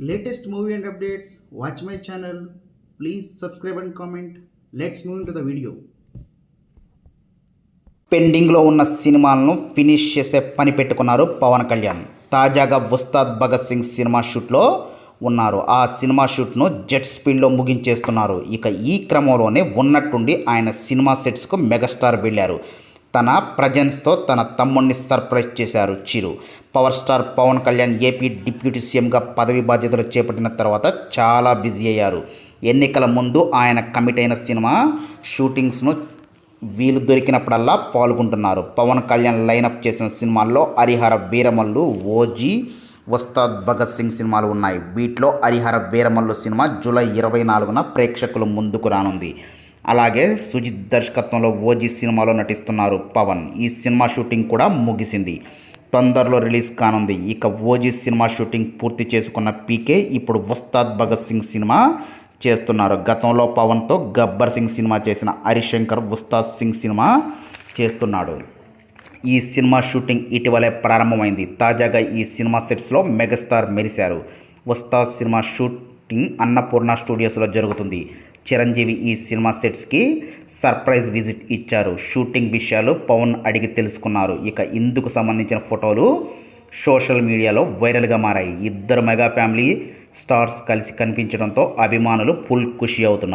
latest movie and updates, watch my channel. Please subscribe and comment. Let's move into the video. పెండింగ్లో ఉన్న సినిమాలను finish చేసే పని పెట్టుకున్నారు పవన్ కళ్యాణ్ తాజాగా ఉస్తాద్ భగత్ సింగ్ సినిమా షూట్లో ఉన్నారు ఆ సినిమా షూట్ను జెట్ స్పీడ్లో ముగించేస్తున్నారు ఇక ఈ క్రమంలోనే ఉన్నట్టుండి ఆయన సినిమా సెట్స్కు మెగాస్టార్ వెళ్ళారు తన ప్రజెన్స్తో తన తమ్ముడిని సర్ప్రైజ్ చేశారు Chiru. Power star Pavan Kalyan AP deputy సీఎంగా పదవి బాధ్యతలు చేపట్టిన తర్వాత చాలా బిజీ అయ్యారు. ఎన్నికల ముందు ఆయన కమిట్ అయిన సినిమా షూటింగ్స్ను వీలు దొరికినప్పుడల్లా పాల్గొంటున్నారు. పవన్ కళ్యాణ్ లైనప్ చేసిన సినిమాల్లో హరిహర వీరమల్లు ఓజీ ఉస్తాద్ భగత్ సింగ్ సినిమాలు ఉన్నాయి. వీటిలో హరిహర వీరమల్లు సినిమా జూలై ఇరవై నాలుగున ప్రేక్షకుల ముందుకు రానుంది. అలాగే సుజిత్ దర్శకత్వంలో ఓజీ సినిమాలో నటిస్తున్నారు పవన్. ఈ సినిమా షూటింగ్ కూడా ముగిసింది. తొందరలో రిలీజ్ కానుంది. ఇక ఓజీ సినిమా షూటింగ్ పూర్తి చేసుకున్న పీకే ఇప్పుడు ఉస్తాద్ భగత్ సింగ్ సినిమా చేస్తున్నారు. గతంలో పవన్తో గబ్బర్ సింగ్ సినిమా చేసిన హరిశంకర్ ఉస్తాద్ సింగ్ సినిమా చేస్తున్నాడు. ఈ సినిమా షూటింగ్ ఇటీవలే ప్రారంభమైంది. తాజాగా ఈ సినిమా సెట్స్లో మెగాస్టార్ మెరిశారు. ఉస్తాద్ సినిమా షూటింగ్ అన్నపూర్ణ స్టూడియోస్లో జరుగుతుంది. చిరంజీవి ఈ సినిమా సెట్స్కి సర్ప్రైజ్ విజిట్ ఇచ్చారు. షూటింగ్ విషయాలు పవన్ అడిగి తెలుసుకున్నారు. ఇక ఇందుకు సంబంధించిన ఫోటోలు సోషల్ మీడియాలో వైరల్గా మారాయి. ఇద్దరు మెగా ఫ్యామిలీ స్టార్స్ కలిసి కనిపించడంతో అభిమానులు ఫుల్ ఖుషి అవుతున్నారు.